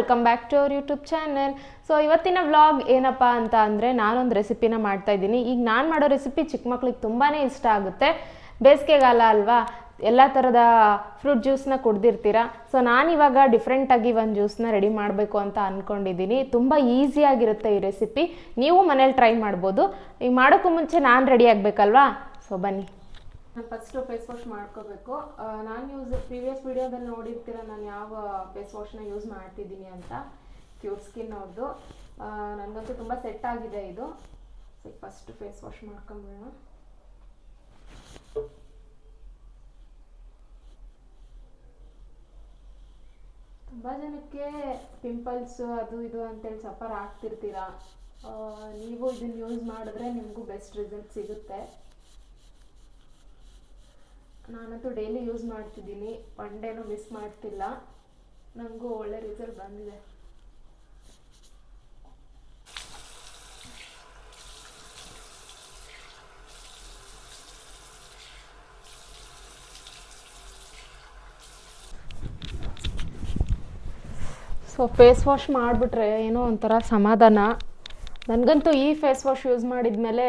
Welcome back to our YouTube channel so ಇವತ್ತಿನ vlog ಏನಪ್ಪ ಅಂತ ಅಂದರೆ ನಾನೊಂದು ರೆಸಿಪಿನ ಮಾಡ್ತಾ ಇದ್ದೀನಿ. ಈಗ ನಾನು ಮಾಡೋ ರೆಸಿಪಿ ಚಿಕ್ಕ ಮಕ್ಳಿಗೆ ತುಂಬಾ ಇಷ್ಟ ಆಗುತ್ತೆ. ಬೇಸಿಗೆಗಾಲ ಅಲ್ವಾ? ಎಲ್ಲ ಥರದ ಫ್ರೂಟ್ ಜ್ಯೂಸ್ನ ಕುಡ್ದಿರ್ತೀರ? ಸೊ ನಾನಿವಾಗ ಡಿಫ್ರೆಂಟಾಗಿ ಒಂದು ಜ್ಯೂಸ್ನ ರೆಡಿ ಮಾಡಬೇಕು ಅಂತ ಅಂದ್ಕೊಂಡಿದ್ದೀನಿ ತುಂಬ ಈಸಿಯಾಗಿರುತ್ತೆ ಈ ರೆಸಿಪಿ ನೀವು ಮನೇಲಿ ಟ್ರೈ ಮಾಡ್ಬೋದು. ಈಗ ಮಾಡೋಕ್ಕೂ ಮುಂಚೆ ನಾನು ರೆಡಿ ಆಗಬೇಕಲ್ವಾ? ಸೊ ಬನ್ನಿ. ನಾನು ಫಸ್ಟು ಫೇಸ್ ವಾಶ್ ಮಾಡ್ಕೋಬೇಕು. ನಾನು ಯೂಸ್ ಪ್ರೀವಿಯಸ್ ವಿಡಿಯೋದಲ್ಲಿ ನೋಡಿರ್ತೀರ, ನಾನು ಯಾವ ಫೇಸ್ ವಾಶ್ನ ಯೂಸ್ ಮಾಡ್ತಿದ್ದೀನಿ ಅಂತ? ಕ್ಯೂಟ್ ಸ್ಕಿನ್ ಅವ್ರದ್ದು ನನಗಂತೂ ತುಂಬ ಸೆಟ್ ಆಗಿದೆ ಇದು. ಫಸ್ಟ್ ಫೇಸ್ ವಾಶ್ ಮಾಡ್ಕೊಂಬಿಡೋಣ. ತುಂಬ ಜನಕ್ಕೆ ಪಿಂಪಲ್ಸ್ ಅದು ಇದು ಅಂತೇಳಿ ಸಫರ್ ಆಗ್ತಿರ್ತೀರ. ನೀವು ಇದನ್ನು ಯೂಸ್ ಮಾಡಿದ್ರೆ ನಿಮಗೂ ಬೆಸ್ಟ್ ರಿಸಲ್ಟ್ ಸಿಗುತ್ತೆ. ನಾನಂತೂ ಡೈಲಿ ಯೂಸ್ ಮಾಡ್ತಿದ್ದೀನಿ. ಒನ್ ಡೇನೂ ಮಿಸ್ ಮಾಡ್ತಿಲ್ಲ. ನನಗೂ ಒಳ್ಳೆ ರಿಸಲ್ಟ್ ಬಂದಿದೆ. ಸೊ ಫೇಸ್ ವಾಶ್ ಮಾಡಿಬಿಟ್ರೆ ಏನೋ ಒಂಥರ ಸಮಾಧಾನ. ನನಗಂತೂ ಈ ಫೇಸ್ ವಾಶ್ ಯೂಸ್ ಮಾಡಿದ್ಮೇಲೆ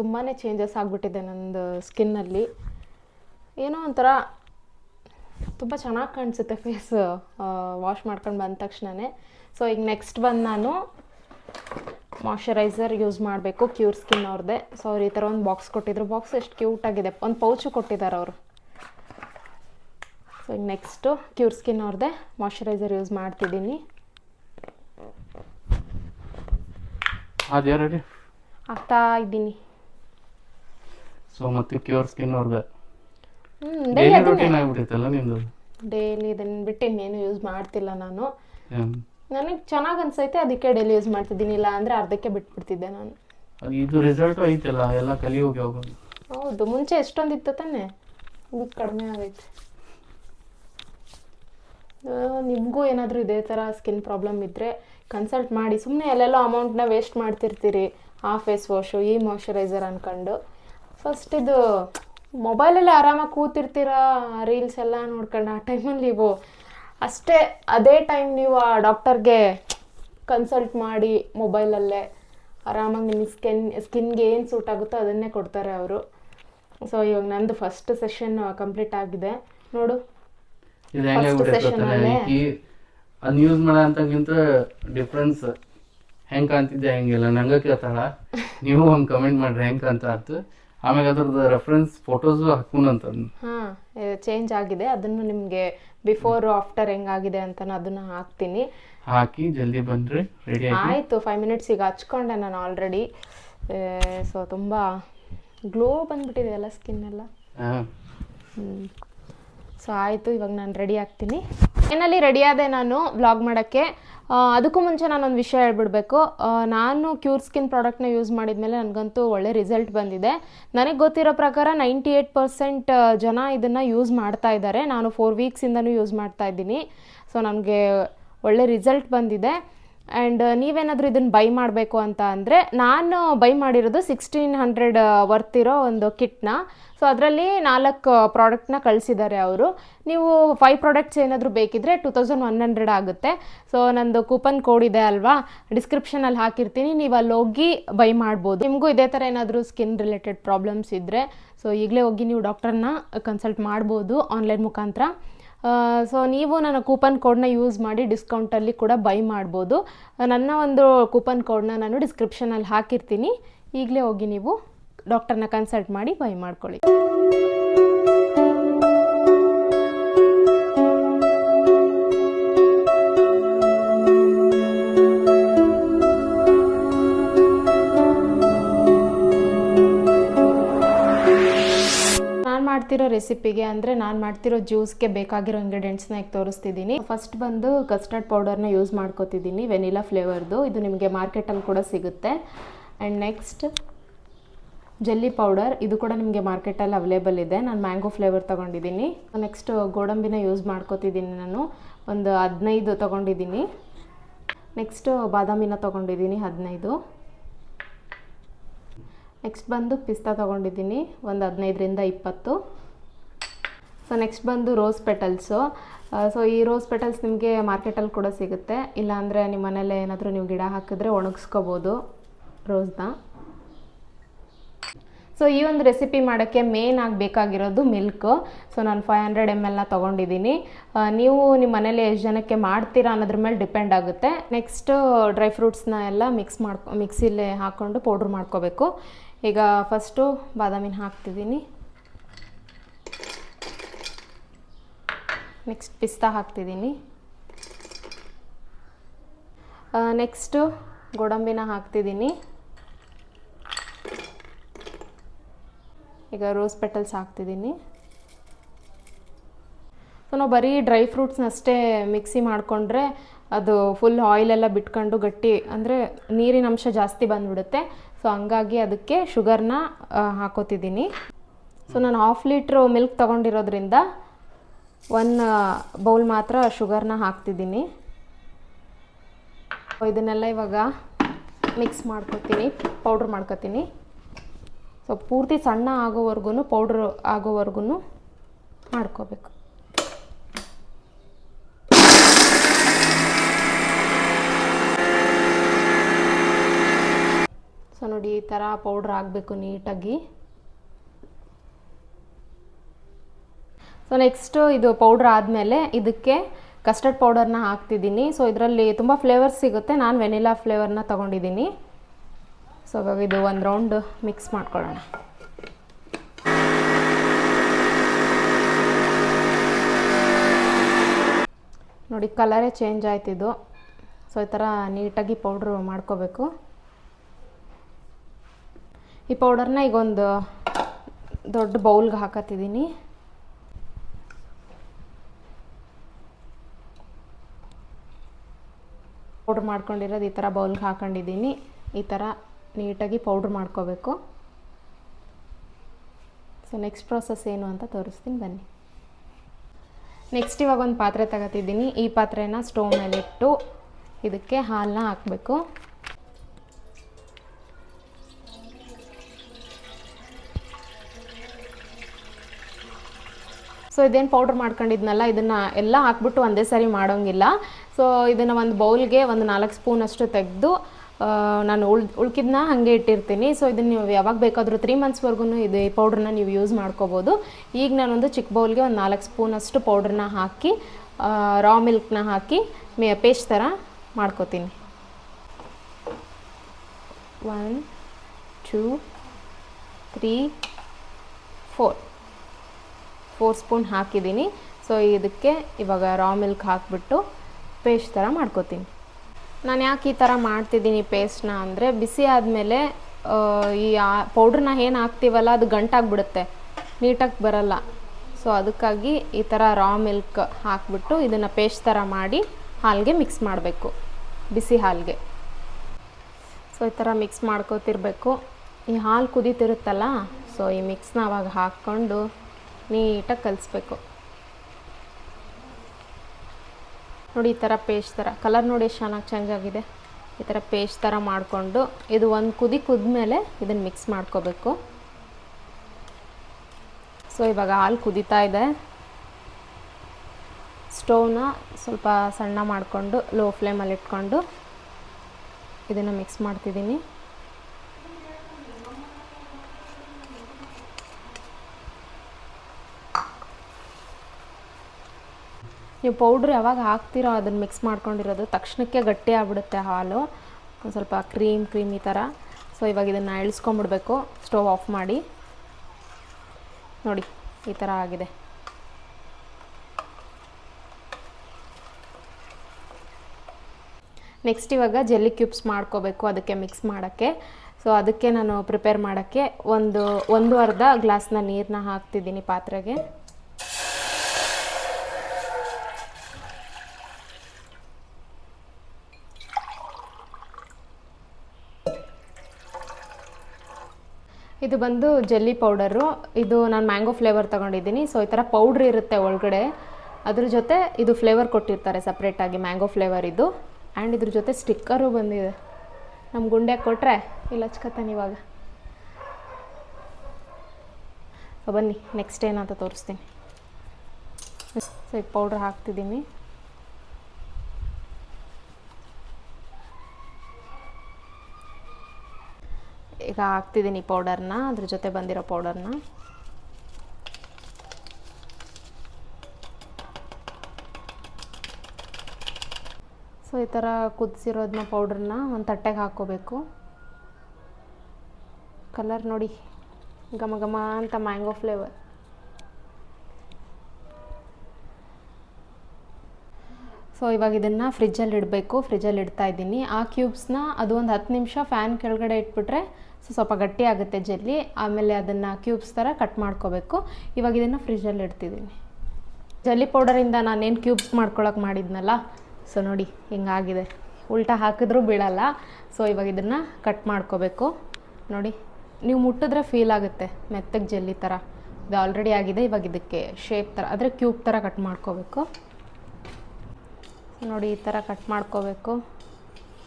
ತುಂಬಾ ಚೇಂಜಸ್ ಆಗಿಬಿಟ್ಟಿದೆ ನಂದು ಸ್ಕಿನ್ನಲ್ಲಿ ಏನೋ ಒಂಥರ ತುಂಬ ಚೆನ್ನಾಗಿ ಕಾಣಿಸುತ್ತೆ ಫೇಸ್ ವಾಶ್ ಮಾಡ್ಕೊಂಡು ಬಂದ ತಕ್ಷಣವೇ ಸೊ ಈಗ ನೆಕ್ಸ್ಟ್ ಬಂದು ನಾನು ಮಾಯ್ಚರೈಸರ್ ಯೂಸ್ ಮಾಡಬೇಕು ಕ್ಯೂರ್ ಸ್ಕಿನ್ ಅವ್ರದ್ದೆ ಸೊ ಅವ್ರು ಈ ಥರ ಒಂದು ಬಾಕ್ಸ್ ಕೊಟ್ಟಿದ್ರು. ಬಾಕ್ಸ್ ಎಷ್ಟು ಕ್ಯೂಟಾಗಿದೆ ಒಂದು ಪೌಚು ಕೊಟ್ಟಿದ್ದಾರೆ ಅವರು. ಸೊ ಈಗ ನೆಕ್ಸ್ಟು ಕ್ಯೂರ್ ಸ್ಕಿನ್ ಅವ್ರದ್ದೆ ಮಾಯ್ಚರೈಸರ್ ಯೂಸ್ ಮಾಡ್ತಿದ್ದೀನಿ. ಆಗ್ತಾ ಇದ್ದೀನಿ. ಸೊ ಮತ್ತೆ ಕ್ಯೂರ್ ಸ್ಕಿನ್ ಹ್ಞೂ ಡೈಲಿ ರೂಟೀನ್ ಆಗ್ಬಿಟ್ಟೈತಲ್ಲ ನಿಂದು? ಡೈಲಿ ಇದನ್ನ ಬಿಟ್ಟು ಇನ್ನೇನು ಯೂಸ್ ಮಾಡ್ತಿಲ್ಲ ನಾನು. ನನಗೆ ಚೆನ್ನಾಗಿ ಅನ್ಸೈತೆ ಅದಕ್ಕೆ ಡೈಲಿ ಯೂಸ್ ಮಾಡ್ತಿದ್ದೀನಿ. ಇಲ್ಲ ಅಂದ್ರೆ ಅರ್ಧಕ್ಕೆ ಬಿಟ್ಬಿಡ್ತಿದ್ದೆ ನಾನು. ಇದು ರಿಸಲ್ಟ್ ಐತಲ್ಲ ಎಲ್ಲ ಕಲಿ ಹೋಗಿ. ಹೋಗೋದು ಹೌದು ಮುಂಚೆ ಎಷ್ಟೊಂದಿತ್ತು ತಾನೆ? ಇದು ಕಡಿಮೆ ಆಗೈತೆ. ನಿಮಗೂ ಏನಾದರೂ ಇದೇ ಥರ ಸ್ಕಿನ್ ಪ್ರಾಬ್ಲಮ್ ಇದ್ದರೆ ಕನ್ಸಲ್ಟ್ ಮಾಡಿ. ಸುಮ್ಮನೆ ಎಲ್ಲೆಲ್ಲೋ ಅಮೌಂಟ್ನ ವೇಸ್ಟ್ ಮಾಡ್ತಿರ್ತೀರಿ. ಆ ಫೇಸ್ ವಾಶು ಈ ಮಾಯ್ಶ್ಚರೈಸರ್ ಅಂದ್ಕೊಂಡು ಫಸ್ಟ್ ಇದು ಮೊಬೈಲಲ್ಲಿ ಆರಾಮಾಗಿ ಕೂತಿರ್ತೀರ? ರೀಲ್ಸ್ ಎಲ್ಲ ನೋಡ್ಕೊಂಡು ಆ ಟೈಮಲ್ಲಿ ನೀವು? ಅಷ್ಟೇ ಅದೇ ಟೈಮ್ ನೀವು ಆ ಡಾಕ್ಟರ್ಗೆ ಕನ್ಸಲ್ಟ್ ಮಾಡಿ ಮೊಬೈಲಲ್ಲೇ ಆರಾಮಾಗಿ ನಿಮ್ಮ ಸ್ಕಿನ್ ಸ್ಕಿನ್ಗೆ ಏನು ಸೂಟ್ ಆಗುತ್ತೋ ಅದನ್ನೇ ಕೊಡ್ತಾರೆ ಅವರು. ಸೊ ಇವಾಗ ನಂದು ಫಸ್ಟ್ ಸೆಷನ್ ಕಂಪ್ಲೀಟ್ ಆಗಿದೆ. ನೋಡು. ಅದನ್ನ ಯೂಸ್ ಮಾಡೋ ಅಂತಕ್ಕಿಂತ ಡಿಫ್ರೆನ್ಸ್ ಹೆಂಗ್ ಕಾಣ್ತಿದ್ದೆ ಹೆಂಗಿಲ್ಲ? ನಂಗ ಕೇಳ್ತಾಳ. ನೀವು ಒಂದು ಕಮೆಂಟ್ ಮಾಡ್ರಿ ಹೆಂಗ್ ಕಾಣ್ತಾ ಆತು ಆಮೇಲೆ ಅದ್ರದ್ದು ರೆಫರೆನ್ಸ್ ಫೋಟೋಸ್ ಹಾಕೊಂಡಂತ ಹಾಂ ಚೇಂಜ್ ಆಗಿದೆ. ಅದನ್ನು ನಿಮಗೆ ಬಿಫೋರ್ ಆಫ್ಟರ್ ಹೆಂಗಾಗಿದೆ ಅಂತ ಅದನ್ನು ಹಾಕ್ತೀನಿ. ಹಾಕಿ ಜಲ್ದಿ ಬನ್ರಿ ರೆಡಿ ಆಯಿತು ಫೈವ್ ಮಿನಿಟ್ಸ್ ಈಗ ಹಚ್ಕೊಂಡೆ ನಾನು ಆಲ್ರೆಡಿ ಸೊ ತುಂಬ ಗ್ಲೋ ಬಂದ್ಬಿಟ್ಟಿದೆ ಎಲ್ಲ ಸ್ಕಿನ್ ಎಲ್ಲ? ಹ್ಮ್. ಸೊ ಆಯಿತು ಇವಾಗ ನಾನು ರೆಡಿ ಆಗ್ತೀನಿ. ಏನಲ್ಲಿ ರೆಡಿ ಆದೆ ನಾನು ವ್ಲಾಗ್ ಮಾಡೋಕ್ಕೆ. ಅದಕ್ಕೂ ಮುಂಚೆ ನಾನೊಂದು ವಿಷಯ ಹೇಳ್ಬಿಡ್ಬೇಕು. ನಾನು ಕ್ಯೂರ್ ಸ್ಕಿನ್ ಪ್ರಾಡಕ್ಟ್ನ ಯೂಸ್ ಮಾಡಿದ ಮೇಲೆ ನನಗಂತೂ ಒಳ್ಳೆ ರಿಸಲ್ಟ್ ಬಂದಿದೆ. ನನಗೆ ಗೊತ್ತಿರೋ ಪ್ರಕಾರ ನೈಂಟಿ ಏಯ್ಟ್ ಪರ್ಸೆಂಟ್ ಜನ ಇದನ್ನು ಯೂಸ್ ಮಾಡ್ತಾ ಇದ್ದಾರೆ. ನಾನು ಫೋರ್ ವೀಕ್ಸಿಂದನೂ ಯೂಸ್ ಮಾಡ್ತಾ ಇದ್ದೀನಿ. ಸೊ ನನಗೆ ಒಳ್ಳೆ ರಿಸಲ್ಟ್ ಬಂದಿದೆ. ಆ್ಯಂಡ್ ನೀವೇನಾದರೂ ಇದನ್ನು ಬೈ ಮಾಡಬೇಕು ಅಂತ ಅಂದರೆ ನಾನು ಬೈ ಮಾಡಿರೋದು ಸಿಕ್ಸ್ಟೀನ್ ಹಂಡ್ರೆಡ್ ಇರೋ ಒಂದು ಕಿಟ್ನ ಸೊ ಅದರಲ್ಲಿ ನಾಲ್ಕು ಪ್ರಾಡಕ್ಟ್ನ ಕಳಿಸಿದ್ದಾರೆ ಅವರು. ನೀವು ಫೈವ್ ಪ್ರಾಡಕ್ಟ್ಸ್ ಏನಾದರೂ ಬೇಕಿದ್ರೆ ಟೂ ತೌಸಂಡ್ ಒನ್ ಹಂಡ್ರೆಡ್ ಆಗುತ್ತೆ. ಸೊ ನಂದು ಕೂಪನ್ ಕೋಡ್ ಇದೆ ಅಲ್ವಾ? ಡಿಸ್ಕ್ರಿಪ್ಷನಲ್ಲಿ ಹಾಕಿರ್ತೀನಿ. ನೀವು ಅಲ್ಲಿ ಹೋಗಿ ಬೈ ಮಾಡ್ಬೋದು. ನಿಮಗೂ ಇದೇ ಥರ ಏನಾದರೂ ಸ್ಕಿನ್ ರಿಲೇಟೆಡ್ ಪ್ರಾಬ್ಲಮ್ಸ್ ಇದ್ದರೆ ಸೊ ಈಗಲೇ ಹೋಗಿ ನೀವು ಡಾಕ್ಟರ್ನ ಕನ್ಸಲ್ಟ್ ಮಾಡ್ಬೋದು ಆನ್ಲೈನ್ ಮುಖಾಂತರ. ಸೊ ನೀವು ನನ್ನ ಕೂಪನ್ ಕೋಡ್ನ ಯೂಸ್ ಮಾಡಿ ಡಿಸ್ಕೌಂಟಲ್ಲಿ ಕೂಡ ಬೈ ಮಾಡ್ಬೋದು. ನನ್ನ ಒಂದು ಕೂಪನ್ ಕೋಡ್ನ ನಾನು ಡಿಸ್ಕ್ರಿಪ್ಷನಲ್ಲಿ ಹಾಕಿರ್ತೀನಿ. ಈಗಲೇ ಹೋಗಿ ನೀವು ಡಾಕ್ಟರ್ನ ಕನ್ಸಲ್ಟ್ ಮಾಡಿ ಬೈ ಮಾಡ್ಕೊಳ್ಳಿ. ಮಾಡ್ತಿರೋ ರೆಸಿಪಿಗೆ ಅಂದರೆ ನಾನು ಮಾಡ್ತಿರೋ ಜ್ಯೂಸ್ಗೆ ಬೇಕಾಗಿರೋ ಇಂಗ್ರೀಡಿಯೆಂಟ್ಸ್ನ ಈಗ ತೋರಿಸ್ತಿದ್ದೀನಿ ಫಸ್ಟ್ ಬಂದು ಕಸ್ಟರ್ಡ್ ಪೌಡರ್ನ ಯೂಸ್ ಮಾಡ್ಕೋತಿದ್ದೀನಿ ವೆನಿಲಾ ಫ್ಲೇವರ್ದು ಇದು ನಿಮಗೆ ಮಾರ್ಕೆಟಲ್ಲಿ ಕೂಡ ಸಿಗುತ್ತೆ. ಆ್ಯಂಡ್ ನೆಕ್ಸ್ಟ್ ಜೆಲ್ಲಿ ಪೌಡರ್ ಇದು ಕೂಡ ನಿಮಗೆ ಮಾರ್ಕೆಟಲ್ಲಿ ಅವೈಲೇಬಲ್ ಇದೆ. ನಾನು ಮ್ಯಾಂಗೋ ಫ್ಲೇವರ್ ತೊಗೊಂಡಿದ್ದೀನಿ ನೆಕ್ಸ್ಟ್ ಗೋಡಂಬಿನ ಯೂಸ್ ಮಾಡ್ಕೋತಿದ್ದೀನಿ ನಾನು. ಒಂದು ಹದಿನೈದು ತೊಗೊಂಡಿದ್ದೀನಿ ನೆಕ್ಸ್ಟು ಬಾದಾಮಿನ ತೊಗೊಂಡಿದ್ದೀನಿ ಹದಿನೈದು. ನೆಕ್ಸ್ಟ್ ಬಂದು ಪಿಸ್ತಾ ತೊಗೊಂಡಿದ್ದೀನಿ ಒಂದು ಹದಿನೈದರಿಂದ ಇಪ್ಪತ್ತು. ಸೊ ನೆಕ್ಸ್ಟ್ ಬಂದು ರೋಸ್ ಪೆಟಲ್ಸು ಸೊ ಈ ರೋಸ್ ಪೆಟಲ್ಸ್ ನಿಮಗೆ ಮಾರ್ಕೆಟಲ್ಲಿ ಕೂಡ ಸಿಗುತ್ತೆ. ಇಲ್ಲಾಂದರೆ ನಿಮ್ಮ ಮನೇಲೆ ಏನಾದರೂ ನೀವು ಗಿಡ ಹಾಕಿದ್ರೆ ಒಣಗಿಸ್ಕೋಬೋದು ರೋಸ್ನ ಸೊ ಈ ಒಂದು ರೆಸಿಪಿ ಮಾಡೋಕ್ಕೆ ಮೇನ್ ಆಗಿ ಬೇಕಾಗಿರೋದು ಮಿಲ್ಕು ಸೊ ನಾನು ಫೈವ್ ಹಂಡ್ರೆಡ್ ಎಂ ಎಲ್ನ ತೊಗೊಂಡಿದ್ದೀನಿ ನೀವು ನಿಮ್ಮ ಮನೇಲಿ ಎಷ್ಟು ಜನಕ್ಕೆ ಮಾಡ್ತೀರಾ ಅನ್ನೋದ್ರ ಮೇಲೆ ಡಿಪೆಂಡ್ ಆಗುತ್ತೆ. ನೆಕ್ಸ್ಟು ಡ್ರೈ ಫ್ರೂಟ್ಸ್ನ ಎಲ್ಲ ಮಿಕ್ಸ್ ಮಾಡ್ಕೊ ಮಿಕ್ಸಿಲ್ಲೇ ಹಾಕ್ಕೊಂಡು ಪೌಡ್ರ್ ಮಾಡ್ಕೋಬೇಕು. ಈಗ ಫಸ್ಟು ಬಾದಾಮಿನ ಹಾಕ್ತಿದ್ದೀನಿ ನೆಕ್ಸ್ಟ್ ಪಿಸ್ತಾ ಹಾಕ್ತಿದ್ದೀನಿ. ನೆಕ್ಸ್ಟು ಗೋಡಂಬಿನ ಹಾಕ್ತಿದ್ದೀನಿ. ಈಗ ರೋಸ್ ಪೆಟಲ್ಸ್ ಹಾಕ್ತಿದ್ದೀನಿ. ಸೊ ನಾವು ಬರೀ ಡ್ರೈ ಫ್ರೂಟ್ಸ್ನಷ್ಟೇ ಮಿಕ್ಸಿ ಮಾಡಿಕೊಂಡ್ರೆ ಅದು ಫುಲ್ ಆಯಿಲೆಲ್ಲ ಬಿಟ್ಕೊಂಡು ಗಟ್ಟಿ ಅಂದರೆ ನೀರಿನ ಅಂಶ ಜಾಸ್ತಿ ಬಂದ್ಬಿಡುತ್ತೆ. ಸೊ ಹಂಗಾಗಿ ಅದಕ್ಕೆ ಶುಗರ್ನ ಹಾಕೋತಿದ್ದೀನಿ. ಸೊ ನಾನು ಹಾಫ್ ಲೀಟ್ರು ಮಿಲ್ಕ್ ತೊಗೊಂಡಿರೋದ್ರಿಂದ ಒನ್ ಬೌಲ್ ಮಾತ್ರ ಶುಗರ್ನ ಹಾಕ್ತಿದ್ದೀನಿ. ಇದನ್ನೆಲ್ಲ ಇವಾಗ ಮಿಕ್ಸ್ ಮಾಡ್ಕೊತೀನಿ ಪೌಡ್ರ್ ಮಾಡ್ಕೊತೀನಿ. ಸೊ ಪೂರ್ತಿ ಸಣ್ಣ ಆಗೋವರೆಗೂ ಪೌಡ್ರ್ ಆಗೋವರೆಗೂ ಮಾಡ್ಕೋಬೇಕು. ಸೊ ನೋಡಿ ಈ ಥರ ಪೌಡ್ರ್ ಆಗಬೇಕು ನೀಟಾಗಿ. ಸೊ ನೆಕ್ಸ್ಟು ಇದು ಪೌಡ್ರ್ ಆದಮೇಲೆ ಇದಕ್ಕೆ ಕಸ್ಟರ್ಡ್ ಪೌಡರ್ನ ಹಾಕ್ತಿದ್ದೀನಿ. ಸೊ ಇದರಲ್ಲಿ ತುಂಬ ಫ್ಲೇವರ್ಸ್ ಸಿಗುತ್ತೆ. ನಾನು ವೆನಿಲಾ ಫ್ಲೇವರ್ನ ತೊಗೊಂಡಿದ್ದೀನಿ. ಸೊ ಇವಾಗ ಇದು ಒಂದು ರೌಂಡ್ ಮಿಕ್ಸ್ ಮಾಡ್ಕೊಳ್ಳೋಣ. ನೋಡಿ ಕಲರೇ ಚೇಂಜ್ ಆಯ್ತಿದ್ದು ಸೊ ಈ ಥರ ನೀಟಾಗಿ ಪೌಡ್ರು ಮಾಡ್ಕೋಬೇಕು. ಈ ಪೌಡರ್ನ ಈಗ ಒಂದು ದೊಡ್ಡ ಬೌಲ್ಗೆ ಹಾಕತ್ತಿದ್ದೀನಿ. ಪೌಡ್ರ್ ಮಾಡ್ಕೊಂಡಿರೋದು ಈ ಥರ ಬೌಲ್ಗೆ ಹಾಕೊಂಡಿದ್ದೀನಿ. ಈ ಥರ ನೀಟಾಗಿ ಪೌಡ್ರ್ ಮಾಡ್ಕೋಬೇಕು. ಸೊ ನೆಕ್ಸ್ಟ್ ಪ್ರಾಸೆಸ್ ಏನು ಅಂತ ತೋರಿಸ್ತೀನಿ, ಬನ್ನಿ. ನೆಕ್ಸ್ಟ್ ಇವಾಗ ಒಂದು ಪಾತ್ರೆ ತಗೋತಿದ್ದೀನಿ. ಈ ಪಾತ್ರೆನ ಸ್ಟೋವ್ ಮೇಲೆ ಇಟ್ಟು ಇದಕ್ಕೆ ಹಾಲನ್ನ ಹಾಕಬೇಕು. ಸೊ ಇದೇನು ಪೌಡ್ರ್ ಮಾಡ್ಕೊಂಡಿದ್ನಲ್ಲ, ಇದನ್ನು ಎಲ್ಲ ಹಾಕ್ಬಿಟ್ಟು ಒಂದೇ ಸಾರಿ ಮಾಡೋಂಗಿಲ್ಲ. ಸೊ ಇದನ್ನು ಒಂದು ಬೌಲ್ಗೆ ಒಂದು ನಾಲ್ಕು ಸ್ಪೂನ್ ಅಷ್ಟು ತೆಗೆದು ನಾನು ಉಳ್, ಉಳ್ಕಿದ್ನ ಹಾಗೆ ಇಟ್ಟಿರ್ತೀನಿ. ಸೊ ಇದನ್ನು ನೀವು ಯಾವಾಗ ಬೇಕಾದರೂ ತ್ರೀ ಮಂತ್ಸ್ವರೆಗೂ ಇದು ಈ ಪೌಡ್ರನ್ನ ನೀವು ಯೂಸ್ ಮಾಡ್ಕೋಬೋದು. ಈಗ ನಾನೊಂದು ಚಿಕ್ಕ ಬೌಲ್ಗೆ ಒಂದು ನಾಲ್ಕು ಸ್ಪೂನ್ ಅಷ್ಟು ಪೌಡ್ರನ್ನ ಹಾಕಿ ರಾ ಮಿಲ್ಕ್ನ ಹಾಕಿ, ಮೇ ಪೇಸ್ಟ್ ಥರ ಮಾಡ್ಕೋತೀನಿ. One two three four four spoon ಹಾಕಿದ್ದೀನಿ ಸೊ ಇದಕ್ಕೆ ಇವಾಗ ರಾ ಮಿಲ್ಕ್ ಹಾಕಿಬಿಟ್ಟು ಪೇಸ್ಟ್ ಥರ ಮಾಡ್ಕೋತೀನಿ. ನಾನು ಯಾಕೆ ಈ ಥರ ಮಾಡ್ತಿದ್ದೀನಿ ಪೇಸ್ಟ್ನ ಅಂದರೆ ಬಿಸಿ ಆದಮೇಲೆ ಈ ಪೌಡ್ರನ್ನ ಏನು ಹಾಕ್ತೀವಲ್ಲ ಅದು ಗಂಟಾಗ್ಬಿಡುತ್ತೆ. ನೀಟಾಗಿ ಬರಲ್ಲ. ಸೊ ಅದಕ್ಕಾಗಿ ಈ ಥರ ರಾ ಮಿಲ್ಕ್ ಹಾಕಿಬಿಟ್ಟು ಇದನ್ನು ಪೇಸ್ಟ್ ಥರ ಮಾಡಿ ಹಾಲಿಗೆ ಮಿಕ್ಸ್ ಮಾಡಬೇಕು. ಬಿಸಿ ಹಾಲಿಗೆ. ಸೊ ಈ ಥರ ಮಿಕ್ಸ್ ಮಾಡ್ಕೋತಿರ್ಬೇಕು. ಈ ಹಾಲು ಕುದೀತಿರುತ್ತಲ್ಲ ಸೊ ಈ ಮಿಕ್ಸ್ನ ಅವಾಗ ಹಾಕ್ಕೊಂಡು ನೀಟಾಗಿ ಕಲಿಸ್ಬೇಕು. ನೋಡಿ ಈ ಥರ ಪೇಸ್ಟ್ ಥರ. ಕಲರ್ ನೋಡಿ ಎಷ್ಟು ಚೆನ್ನಾಗಿ ಚೇಂಜ್ ಆಗಿದೆ. ಈ ಥರ ಪೇಸ್ಟ್ ಥರ ಮಾಡಿಕೊಂಡು ಇದು ಒಂದು ಕುದಿ ಕುದ್ಮೇಲೆ ಇದನ್ನು ಮಿಕ್ಸ್ ಮಾಡ್ಕೋಬೇಕು. ಸೊ ಇವಾಗ ಹಾಲು ಕುದೀತಾ ಇದೆ. ಸ್ಟೋವ್ನ ಸ್ವಲ್ಪ ಸಣ್ಣ ಮಾಡಿಕೊಂಡು, ಲೋ ಫ್ಲೇಮಲ್ಲಿ ಇಟ್ಕೊಂಡು ಇದನ್ನು ಮಿಕ್ಸ್ ಮಾಡ್ತಿದ್ದೀನಿ. ನೀವು ಪೌಡ್ರ್ ಯಾವಾಗ ಹಾಕ್ತಿರೋ ಅದನ್ನು ಮಿಕ್ಸ್ ಮಾಡ್ಕೊಂಡಿರೋದು ತಕ್ಷಣಕ್ಕೆ ಗಟ್ಟಿ ಆಗ್ಬಿಡುತ್ತೆ ಹಾಲು. ಒಂದು ಸ್ವಲ್ಪ ಕ್ರೀಮ್ ಕ್ರೀಮ್ ಈ ಥರ ಸೊ ಇವಾಗ ಇದನ್ನು ಇಳಿಸ್ಕೊಂಬಿಡ್ಬೇಕು ಸ್ಟೋವ್ ಆಫ್ ಮಾಡಿ. ನೋಡಿ, ಈ ಥರ ಆಗಿದೆ. ನೆಕ್ಸ್ಟ್ ಇವಾಗ ಜೆಲ್ಲಿ ಕ್ಯೂಬ್ಸ್ ಮಾಡ್ಕೋಬೇಕು ಅದಕ್ಕೆ ಮಿಕ್ಸ್ ಮಾಡೋಕ್ಕೆ. ಸೊ ಅದಕ್ಕೆ ನಾನು ಪ್ರಿಪೇರ್ ಮಾಡೋಕ್ಕೆ ಒಂದು ಒಂದು ಅರ್ಧ ಗ್ಲಾಸ್ನ ನೀರನ್ನ ಹಾಕ್ತಿದ್ದೀನಿ ಪಾತ್ರೆಗೆ. ಇದು ಬಂದು ಜೆಲ್ಲಿ ಪೌಡರು. ಇದು ನಾನು ಮ್ಯಾಂಗೋ ಫ್ಲೇವರ್ ತೊಗೊಂಡಿದ್ದೀನಿ. ಸೊ ಈ ಥರ ಪೌಡ್ರ್ ಇರುತ್ತೆ ಒಳಗಡೆ. ಅದ್ರ ಜೊತೆ ಇದು ಫ್ಲೇವರ್ ಕೊಟ್ಟಿರ್ತಾರೆ ಸಪ್ರೇಟಾಗಿ ಮ್ಯಾಂಗೋ ಫ್ಲೇವರ್ ಇದು. ಆ್ಯಂಡ್ ಇದ್ರ ಜೊತೆ ಸ್ಟಿಕ್ಕರು ಬಂದಿದೆ. ನಮ್ಮ ಗುಂಡ್ಯಾಗ ಕೊಟ್ಟರೆ ಇಲ್ಲಿ ಹಚ್ಕತ್ತಾನೆ ಇವಾಗ. ಬನ್ನಿ ನೆಕ್ಸ್ಟ್ ಏನಂತ ತೋರಿಸ್ತೀನಿ. ಸೊ ಈಗ ಪೌಡ್ರ್ ಹಾಕ್ತಿದ್ದೀನಿ. ಈಗ ಹಾಕ್ತಿದ್ದೀನಿ ಪೌಡರ್ನ ಅದ್ರ ಜೊತೆ ಬಂದಿರೋ ಪೌಡರ್ನ ಸೊ ಈ ಥರ ಕುದಿಸಿರೋದನ್ನ ಪೌಡ್ರನ್ನ ಒಂದು ತಟ್ಟೆಗೆ ಹಾಕ್ಕೋಬೇಕು. ಕಲರ್ ನೋಡಿ, ಘಮ ಘಮ ಅಂತ ಮ್ಯಾಂಗೋ ಫ್ಲೇವರ್ ಸೊ ಇವಾಗ ಇದನ್ನು ಫ್ರಿಜ್ಜಲ್ಲಿ ಇಡಬೇಕು. ಫ್ರಿಜ್ಜಲ್ಲಿ ಇಡ್ತಾ ಇದ್ದೀನಿ. ಆ ಕ್ಯೂಬ್ಸ್ನ ಅದು ಒಂದು ಹತ್ತು ನಿಮಿಷ ಫ್ಯಾನ್ ಕೆಳಗಡೆ ಇಟ್ಬಿಟ್ರೆ ಸೊ ಸ್ವಲ್ಪ ಗಟ್ಟಿ ಆಗುತ್ತೆ ಜೆಲ್ಲಿ. ಆಮೇಲೆ ಅದನ್ನು ಕ್ಯೂಬ್ಸ್ ಥರ ಕಟ್ ಮಾಡ್ಕೋಬೇಕು. ಇವಾಗ ಇದನ್ನು ಫ್ರಿಜ್ಜಲ್ಲಿ ಇಡ್ತಿದ್ದೀನಿ. ಜಲ್ಲಿ ಪೌಡರಿಂದ ನಾನೇನು ಕ್ಯೂಬ್ಸ್ ಮಾಡ್ಕೊಳಕ್ಕೆ ಮಾಡಿದ್ನಲ್ಲ? ಸೊ ನೋಡಿ, ಹಿಂಗಾಗಿದೆ. ಉಲ್ಟಾ ಹಾಕಿದ್ರೂ ಬೀಳಲ್ಲ. ಸೊ ಇವಾಗ ಇದನ್ನು ಕಟ್ ಮಾಡ್ಕೋಬೇಕು. ನೋಡಿ, ನೀವು ಮುಟ್ಟಿದ್ರೆ ಫೀಲ್ ಆಗುತ್ತೆ. ಮೆತ್ತಗೆ ಜೆಲ್ಲಿ ಥರ ಇದು ಆಲ್ರೆಡಿ ಆಗಿದೆ. ಇವಾಗ ಇದಕ್ಕೆ ಶೇಪ್ ಥರ ಅಂದರೆ ಕ್ಯೂಬ್ ಥರ ಕಟ್ ಮಾಡ್ಕೋಬೇಕು. ನೋಡಿ ಈ ಥರ ಕಟ್ ಮಾಡ್ಕೋಬೇಕು.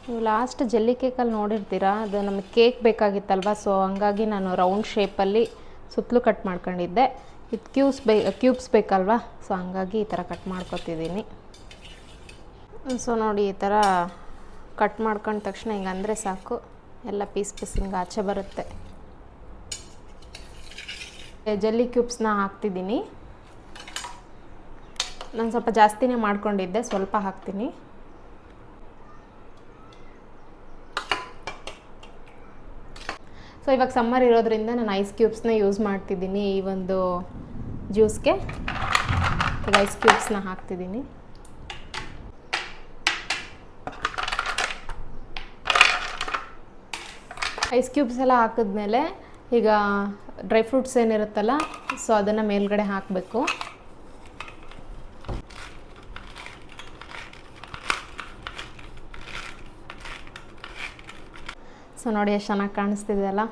ನೀವು ಲಾಸ್ಟ್ ಜೆಲ್ಲಿ ಕೇಕಲ್ಲಿ ನೋಡಿರ್ತೀರಾ? ಅದು ನಮಗೆ ಕೇಕ್ ಬೇಕಾಗಿತ್ತಲ್ವ? ಸೊ ಹಂಗಾಗಿ ನಾನು ರೌಂಡ್ ಶೇಪಲ್ಲಿ ಸುತ್ತಲೂ ಕಟ್ ಮಾಡ್ಕೊಂಡಿದ್ದೆ. ಇದು ಕ್ಯೂಬ್ಸ್ ಬೇ ಕ್ಯೂಬ್ಸ್ ಬೇಕಲ್ವ? ಸೊ ಹಂಗಾಗಿ ಈ ಥರ ಕಟ್ ಮಾಡ್ಕೋತಿದ್ದೀನಿ. ಸೊ ನೋಡಿ ಈ ಥರ ಕಟ್ ಮಾಡ್ಕೊಂಡ ತಕ್ಷಣ ಹಿಂಗಂದರೆ ಸಾಕು. ಎಲ್ಲ ಪೀಸ್ ಪೀಸ್ ಹಿಂಗೆ ಆಚೆ ಬರುತ್ತೆ. ಜೆಲ್ಲಿ ಕ್ಯೂಬ್ಸ್ನ ಹಾಕ್ತಿದ್ದೀನಿ. ನಾನು ಸ್ವಲ್ಪ ಜಾಸ್ತಿನೇ ಮಾಡ್ಕೊಂಡಿದ್ದೆ, ಸ್ವಲ್ಪ ಹಾಕ್ತೀನಿ. ಸೊ ಇವಾಗ ಸಮ್ಮರ್ ಇರೋದ್ರಿಂದ ನಾನು ಐಸ್ ಕ್ಯೂಬ್ಸ್ನ ಯೂಸ್ ಮಾಡ್ತಿದ್ದೀನಿ, ಈ ಒಂದು ಜ್ಯೂಸ್ಗೆ ಈಗ ಐಸ್ ಕ್ಯೂಬ್ಸ್ನ ಹಾಕ್ತಿದ್ದೀನಿ. ಐಸ್ ಕ್ಯೂಬ್ಸ್ ಎಲ್ಲ ಹಾಕಿದ್ಮೇಲೆ ಈಗ ಡ್ರೈ ಫ್ರೂಟ್ಸ್ ಏನಿರುತ್ತಲ್ಲ ಸೊ ಅದನ್ನು ಮೇಲ್ಗಡೆ ಹಾಕಬೇಕು. ನೋಡಿ ಎಷ್ಟು ಚೆನ್ನಾಗಿ ಕಾಣಿಸ್ತಿದೆ ಅಲ್ಲ?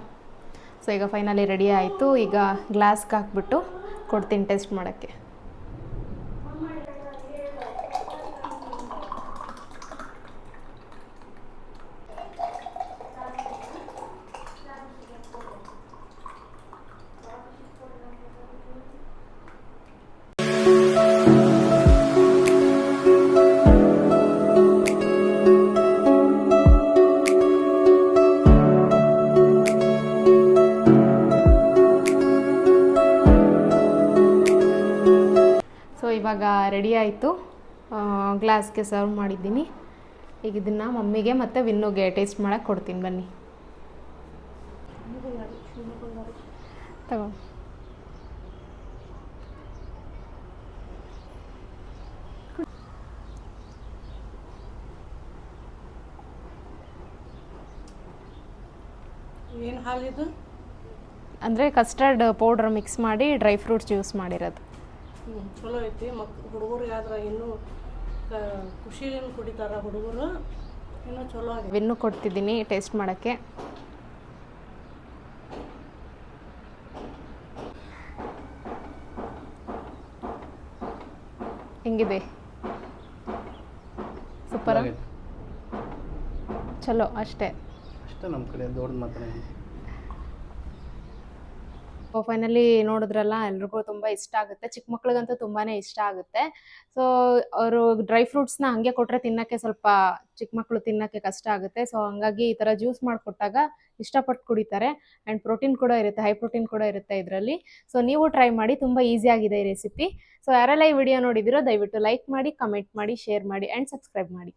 ಸೊ ಈಗ ಫೈನಲಿ ರೆಡಿ ಆಯಿತು. ಈಗ ಗ್ಲಾಸ್ಗೆ ಹಾಕ್ಬಿಟ್ಟು ಕೊಡ್ತೀನಿ ಟೆಸ್ಟ್ ಮಾಡೋಕ್ಕೆ. ಸೊ ಇವಾಗ ರೆಡಿ ಆಯಿತು. ಗ್ಲಾಸ್ಗೆ ಸರ್ವ್ ಮಾಡಿದ್ದೀನಿ. ಈಗ ಇದನ್ನು ಮಮ್ಮಿಗೆ ಮತ್ತು ವಿನ್ನುಗೆ ಟೇಸ್ಟ್ ಮಾಡೋಕೆ ಕೊಡ್ತೀನಿ. ಬನ್ನಿ. ತಗೋ. ಏನು ಹಾಲಿದು ಅಂದರೆ ಕಸ್ಟರ್ಡ್ ಪೌಡ್ರ್ ಮಿಕ್ಸ್ ಮಾಡಿ ಡ್ರೈ ಫ್ರೂಟ್ಸ್ ಜ್ಯೂಸ್ ಮಾಡಿರೋದು. ಚಲೋ ಐತಿ. ಮಕ್ ಹುಡುಗರಿಗೆ ಆದ್ರೆ ಇನ್ನೂ ಕ- ಕುಡಿತಾರೆ ಕುಡಿತಾರ ಹುಡುಗರು ಇನ್ನೂ ಚಲೋ ಆಗಿದೆ ಇನ್ನು ಕೊಡ್ತಿದ್ದೀನಿ ಟೇಸ್ಟ್ ಮಾಡೋಕ್ಕೆ. ಹೆಂಗಿದೆ ಸೂಪರ್? ಚಲೋ ಅಷ್ಟೇ. ಅಷ್ಟೇ ನಮ್ಮ ಕಡೆ ದೊಡ್ಡ ಮಾತ್ರ ಫೈನಲಿ ನೋಡಿದ್ರಲ್ಲ, ಎಲ್ರಿಗೂ ತುಂಬ ಇಷ್ಟ ಆಗುತ್ತೆ. ಚಿಕ್ಕ ಮಕ್ಳಿಗಂತೂ ತುಂಬಾನೇ ಇಷ್ಟ ಆಗುತ್ತೆ. ಸೊ ಅವರು ಡ್ರೈ ಫ್ರೂಟ್ಸ್ನ ಹಾಗೆ ಕೊಟ್ರೆ ತಿನ್ನಕ್ಕೆ ಸ್ವಲ್ಪ ಚಿಕ್ಕ ಮಕ್ಕಳು ತಿನ್ನೋಕ್ಕೆ ಕಷ್ಟ ಆಗುತ್ತೆ. ಸೊ ಹಂಗಾಗಿ ಈ ಥರ ಜ್ಯೂಸ್ ಮಾಡಿಕೊಟ್ಟಾಗ ಇಷ್ಟಪಟ್ಟು ಕುಡಿತಾರೆ. ಅಂಡ್ ಪ್ರೋಟೀನ್ ಕೂಡ ಇರುತ್ತೆ ಹೈ ಪ್ರೋಟೀನ್ ಕೂಡ ಇರುತ್ತೆ ಇದರಲ್ಲಿ. ಸೊ ನೀವು ಟ್ರೈ ಮಾಡಿ, ತುಂಬ ಆಗಿದೆ ಈ ರೆಸಿಪಿ ಸೊ ಯಾರೆಲ್ಲ ಈ ವಿಡಿಯೋ ನೋಡಿದಿರೋ, ದಯವಿಟ್ಟು ಲೈಕ್ ಮಾಡಿ ಕಮೆಂಟ್ ಮಾಡಿ ಶೇರ್ ಮಾಡಿ ಆ್ಯಂಡ್ ಸಬ್ಸ್ಕ್ರೈಬ್ ಮಾಡಿ.